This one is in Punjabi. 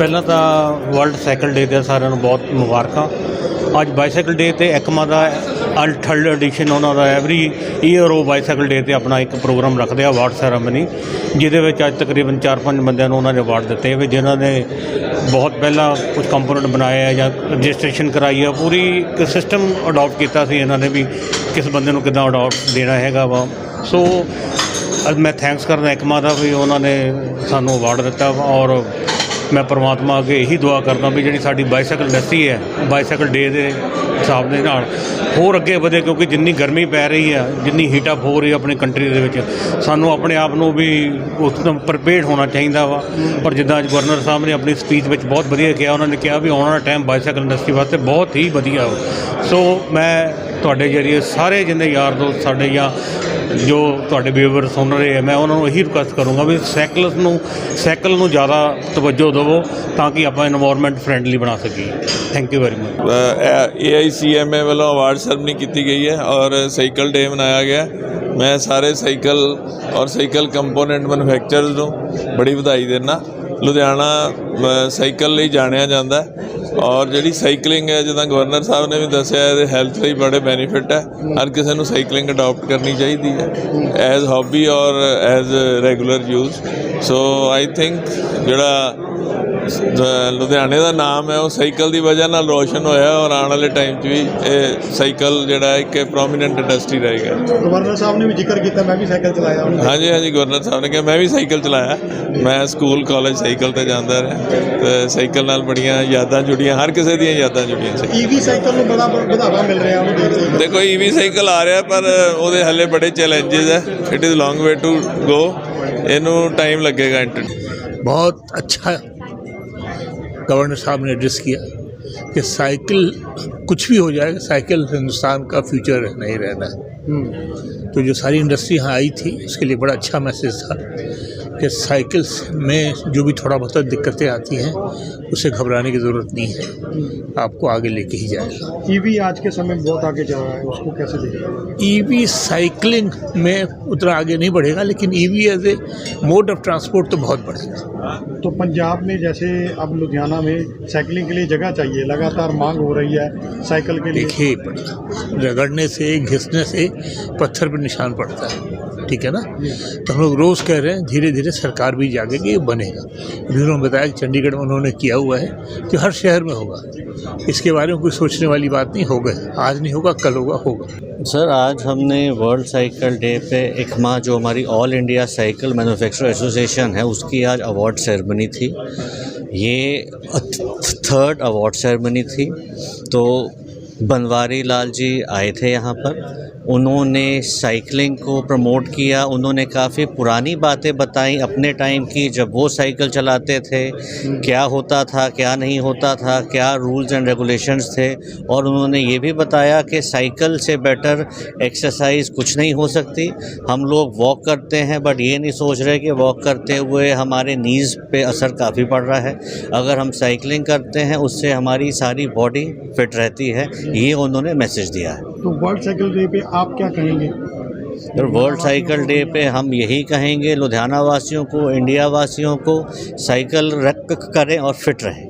ਪਹਿਲਾਂ ਤਾਂ ਵਰਲਡ ਸਾਈਕਲ ਡੇ ਦੇ ਸਾਰਿਆਂ ਨੂੰ ਬਹੁਤ ਮੁਬਾਰਕਾਂ। ਅੱਜ ਬਾਈਸਾਈਕਲ ਡੇ ਤੇ ਐਕਮਾ ਦਾ ਅਲਟਰਡ ਐਡੀਸ਼ਨ ਉਹਨਾਂ ਦਾ ਐਵਰੀ ਈਅਰ ਉਹ ਬਾਈਸਾਈਕਲ ਡੇ ਤੇ ਆਪਣਾ ਇੱਕ ਪ੍ਰੋਗਰਾਮ ਰੱਖਦੇ ਆ ਅਵਾਰਡ ਸੈਰਾਮਨੀ ਜਿਹਦੇ ਵਿੱਚ ਅੱਜ ਤਕਰੀਬਨ 4-5 ਬੰਦਿਆਂ ਨੂੰ ਉਹਨਾਂ ਨੇ ਅਵਾਰਡ ਦਿੱਤੇ ਵੀ ਜਿਨ੍ਹਾਂ ਨੇ ਬਹੁਤ ਪਹਿਲਾਂ ਕੁਝ ਕੰਪੋਨੈਂਟ ਬਣਾਏ ਆ ਜਾਂ ਰਜਿਸਟ੍ਰੇਸ਼ਨ ਕਰਾਈ ਆ। ਪੂਰੀ ਇੱਕ ਸਿਸਟਮ ਅਡਾਪਟ ਕੀਤਾ ਸੀ ਇਹਨਾਂ ਨੇ ਵੀ ਕਿਸ ਬੰਦੇ ਨੂੰ ਕਿੱਦਾਂ ਅਡਾਪਟ ਦੇਣਾ ਹੈਗਾ ਵਾ। ਸੋ ਅੱਜ ਮੈਂ ਥੈਂਕਸ ਕਰਦਾ ਐਕਮਾ ਦਾ ਵੀ ਉਹਨਾਂ ਨੇ ਸਾਨੂੰ ਅਵਾਰਡ ਦਿੱਤਾ ਵਾ ਔਰ ਮੈਂ ਪਰਮਾਤਮਾ ਅੱਗੇ ਇਹੀ ਦੁਆ ਕਰਦਾ ਵੀ ਜਿਹੜੀ ਸਾਡੀ ਬਾਈਸਾਈਕਲ ਇੰਡਸਟਰੀ ਹੈ, ਬਾਈਸਾਈਕਲ ਡੇ ਦੇ ਹਿਸਾਬ ਦੇ ਨਾਲ ਹੋਰ ਅੱਗੇ ਵਧੇ ਕਿਉਂਕਿ ਜਿੰਨੀ ਗਰਮੀ ਪੈ ਰਹੀ ਹੈ, ਜਿੰਨੀ ਹੀਟ ਅਪ ਹੋ ਰਹੀ ਹੈ ਆਪਣੀ ਕੰਟਰੀ ਦੇ ਵਿੱਚ, ਸਾਨੂੰ ਆਪਣੇ ਆਪ ਨੂੰ ਵੀ ਉਸ ਤੋਂ ਪ੍ਰਪੇਅਰਡ ਹੋਣਾ ਚਾਹੀਦਾ ਵਾ। ਪਰ ਜਿੱਦਾਂ ਅੱਜ ਗਵਰਨਰ ਸਾਹਿਬ ਨੇ ਆਪਣੀ ਸਪੀਚ ਵਿੱਚ ਬਹੁਤ ਵਧੀਆ ਕਿਹਾ, ਉਹਨਾਂ ਨੇ ਕਿਹਾ ਵੀ ਆਉਣ ਵਾਲਾ ਟਾਈਮ ਬਾਈਸਾਈਕਲ ਇੰਡਸਟਰੀ ਵਾਸਤੇ ਬਹੁਤ ਹੀ ਵਧੀਆ ਵਾ। ਸੋ ਮੈਂ ਤੁਹਾਡੇ ਜਰੀਏ ਸਾਰੇ ਜਿੰਨੇ ਯਾਰ ਦੋਸਤ ਸਾਡੇ ਜਾਂ ਜੋ ਤੁਹਾਡੇ ਵੀਵਰ ਸੁਣ ਰਹੇ ਆ, ਮੈਂ ਉਹਨਾਂ ਨੂੰ ਇਹੀ ਰਿਕੁਐਸਟ ਕਰੂੰਗਾ ਵੀ ਸਾਈਕਲਸ ਨੂੰ ਸਾਈਕਲ ਨੂੰ ਜ਼ਿਆਦਾ ਤਵੱਜੋ ਦਿਵੋ ਤਾਂ ਕਿ ਆਪਾਂ এনवायरमेंट ਫਰੈਂਡਲੀ ਬਣਾ ਸਕੀਏ। Thank you very much AICMA ਵੱਲੋਂ ਅਵਾਰਡ ਸੈਰਮਨੀ ਕੀਤੀ ਗਈ ਹੈ ਔਰ ਸਾਈਕਲ ਡੇ ਮਨਾਇਆ ਗਿਆ। ਮੈਂ ਸਾਰੇ ਸਾਈਕਲ ਔਰ ਸਾਈਕਲ ਕੰਪੋਨੈਂਟ ਮੈਨੂਫੈਕਚਰਰਸ ਨੂੰ ਬੜੀ ਵਧਾਈ ਦੇਣਾ ਲੁਧਿਆਣਾ ਸਾਈਕਲ ਲਈ ਜਾਣਿਆ ਜਾਂਦਾ। ਔਰ ਜਿਹੜੀ ਸਾਈਕਲਿੰਗ ਹੈ ਜਿੱਦਾਂ ਗਵਰਨਰ ਸਾਹਿਬ ਨੇ ਵੀ ਦੱਸਿਆ ਇਹਦੇ ਹੈਲਥ ਲਈ ਬੜੇ ਬੈਨੀਫਿਟ ਹੈ। ਹਰ ਕਿਸੇ ਨੂੰ ਸਾਈਕਲਿੰਗ ਅਡਾਪਟ ਕਰਨੀ ਚਾਹੀਦੀ ਹੈ ਐਜ਼ ਹੌਬੀ ਔਰ as regular use so I think ਜਿਹੜਾ ਲੁਧਿਆਣੇ ਦਾ ਨਾਮ ਹੈ ਉਹ ਸਾਈਕਲ ਦੀ ਵਜ੍ਹਾ ਨਾਲ ਰੋਸ਼ਨ ਹੋਇਆ ਔਰ ਆਉਣ ਵਾਲੇ ਟਾਈਮ 'ਚ ਵੀ ਇਹ ਸਾਈਕਲ ਜਿਹੜਾ ਇੱਕ ਪ੍ਰੋਮੀਨੈਂਟ ਇੰਡਸਟਰੀ ਰਹੇਗਾ ਗਵਰਨਰ ਸਾਹਿਬ ਨੇ ਵੀ ਜ਼ਿਕਰ ਕੀਤਾ ਮੈਂ ਵੀ ਸਾਈਕਲ ਚਲਾਇਆ ਹਾਂਜੀ ਹਾਂਜੀ ਗਵਰਨਰ ਸਾਹਿਬ ਨੇ ਕਿਹਾ ਮੈਂ ਵੀ ਸਾਈਕਲ ਚਲਾਇਆ। ਮੈਂ ਸਕੂਲ ਕਾਲਜ ਸਾਈਕਲ ਤੇ ਜਾਂਦਾ ਰਿਹਾ ਤੇ ਸਾਈਕਲ ਨਾਲ ਬੜੀਆਂ ਯਾਦਾਂ ਜੁੜੀਆਂ ਹਰ ਕਿਸੇ ਦੀਆਂ ਯਾਦਾਂ ਜੁੜੀਆਂ ਸੀ ਈਵੀ ਸਾਈਕਲ ਨੂੰ ਬੜਾ ਵਧਾਵਾ ਮਿਲ ਰਿਹਾ ਉਹਨੂੰ ਦੇਖ ਕੇ ਦੇਖੋ ਈਵੀ ਸਾਈਕਲ ਆ ਰਿਹਾ ਪਰ ਉਹਦੇ ਹੱਲੇ ਬੜੇ ਚੈਲੰਜਸ ਹੈ it is long way to go ਇਹਨੂੰ ਟਾਈਮ ਲੱਗੇਗਾ ਇੰਟਰ बहुत अच्छा गवर्नर साहब ने एड्रेस किया कि साइकिल कुछ भी हो जाएगा साइकिल हिंदुस्तान का फ्यूचर नहीं रहना है तो जो सारी इंडस्ट्री यहाँ आई थी उसके लिए बड़ा अच्छा मैसेज था कि साइकिल में जो भी थोड़ा बहुत दिक्कतें आती हैं उसे घबराने की ज़रूरत नहीं है। आपको आगे लेके ही जाएगा। ईवी आज के समय में बहुत आगे जा रहा है उसको कैसे देख ईवी साइकिलिंग में उतना आगे नहीं बढ़ेगा लेकिन EV as a mode of transport तो बहुत बढ़ेगा। तो पंजाब में जैसे अब लुधियाना में साइकिलिंग के लिए जगह चाहिए लगातार मांग हो रही है साइकिल के लिए। देखिए रगड़ने से घिसने से पत्थर पर निशान पड़ता है। ठीक है ना? तो हम लोग रोज़ कह रहे हैं धीरे धीरे सरकार भी जागेगी बनेगा। अभी उन्होंने बताया कि चंडीगढ़ में उन्होंने किया हुआ है कि हर शहर में होगा। इसके बारे में कोई सोचने वाली बात नहीं होगा आज नहीं होगा, कल होगा होगा। सर, आज हमने वर्ल्ड साइकिल डे पे इकमा जो हमारी all India cycle manufacture association है, उसकी आज अवार्ड सेरेमनी थी। ये थर्ड अवार्ड सेरेमनी थी। तो बनवारी लाल जी आए थे यहाँ पर। उन्होंने साइकिलिंग को प्रमोट किया उन्होंने काफ़ी पुरानी बातें बताई। अपने टाइम की जब वो साइकिल चलाते थे क्या होता था क्या नहीं होता था क्या रूल्स एंड रेगुलेशंस थे और उन्होंने ये भी बताया कि साइकिल से बेटर एक्सरसाइज कुछ नहीं हो सकती। हम लोग वॉक करते हैं बट ये नहीं सोच रहे कि वॉक करते हुए हमारे नीज़ पे असर काफ़ी पड़ रहा है। अगर हम साइकिलिंग करते हैं उससे हमारी सारी बॉडी फिट रहती है ये उन्होंने मैसेज दिया है। तो वर्ल्ड साइकिल डे पे आप क्या कहेंगे और वर्ल्ड साइकिल डे पे हम यही कहेंगे लुधियाना वासियों को इंडिया वासियों को साइकिल रख करें और फिट रहें